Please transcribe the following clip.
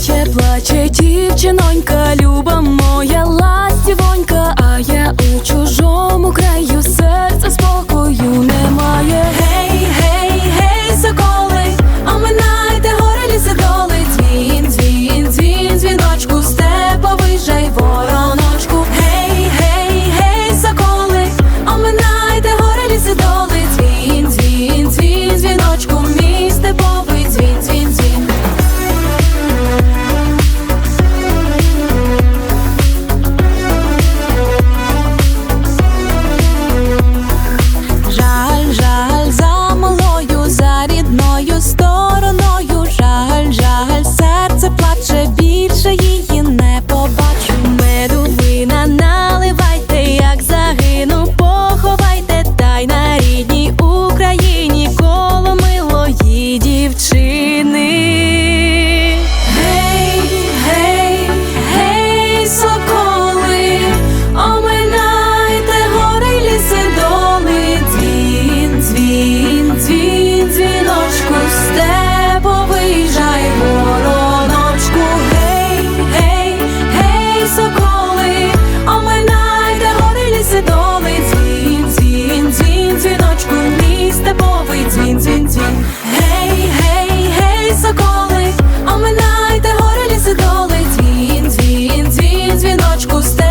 плаче, плаче дівчинонька, люба моя. Точку ставь